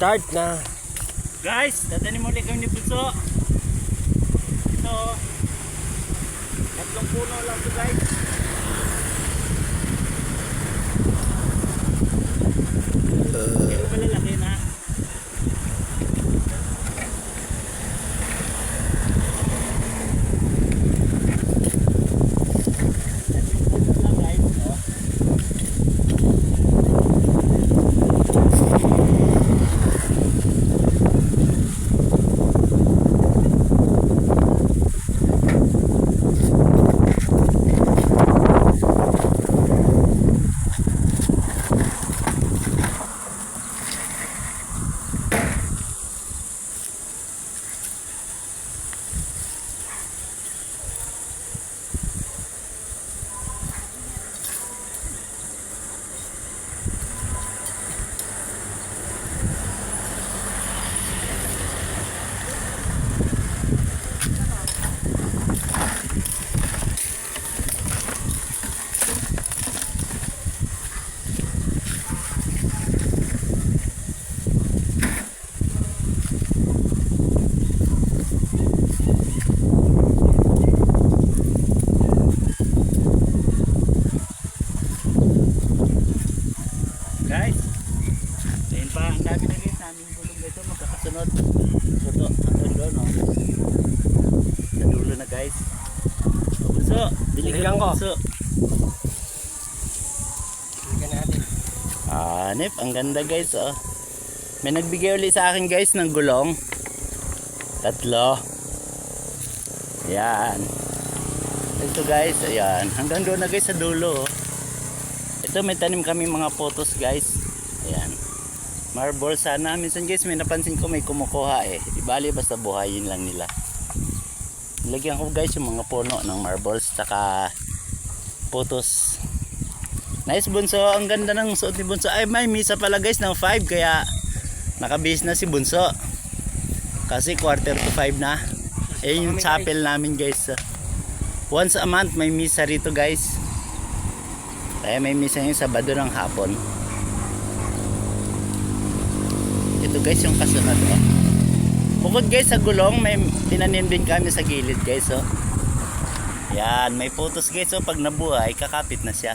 Start na. Guys, tatanim ulit kami ni Bunso. Ito. Tatlong puno lang to guys. Pero malalaki na. Tatlong puno lang guys. Oh. Guys, ayun pa, ang dami na guys namin gulong dito magkakasunod. Ito, hanggang doon, no? Sa dulo na guys. O, Bunso, Diligyan ko. Bunso. Tingnan natin. Hanip, ang ganda guys, oh. May nagbigay ulit sa akin guys ng gulong. Tatlo. Yan. Ito guys, ayan. Hanggang doon na guys sa dulo, oh. Ito may tanim kami mga photos guys. Ayan. Marble sana. Minsan guys may napansin ko may kumukuha eh. Di bali basta buhayin lang nila. Lagyan ko guys yung mga puno ng marbles tsaka photos. Nice Bunso. Ang ganda ng suot ni Bunso. Ay may misa pala guys ng 5 kaya nakabihis na si Bunso. Kasi quarter to 5 na. Eh yung chapel namin guys. Once a month may misa rito guys. Kaya may misa yung Sabado ng hapon. Ito guys yung kasunod oh. Bukod guys sa gulong, may tinanim din kami sa gilid guys oh. Yan, may photos guys oh. Pag nabuhay, kakapit na siya.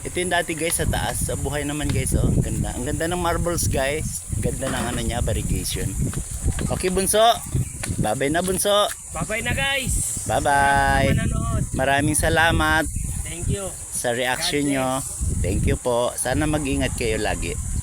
Ito yung dati guys sa taas. Sa buhay naman guys oh. Ang ganda. Ang ganda ng marbles guys. Ang Ganda ng ano niya, variegation. Okay bunso. Babay na bunso. Babay na guys. Bye bye. Maraming salamat Thank you. sa reaction nyo. Thank you po. Sana mag-ingat kayo lagi.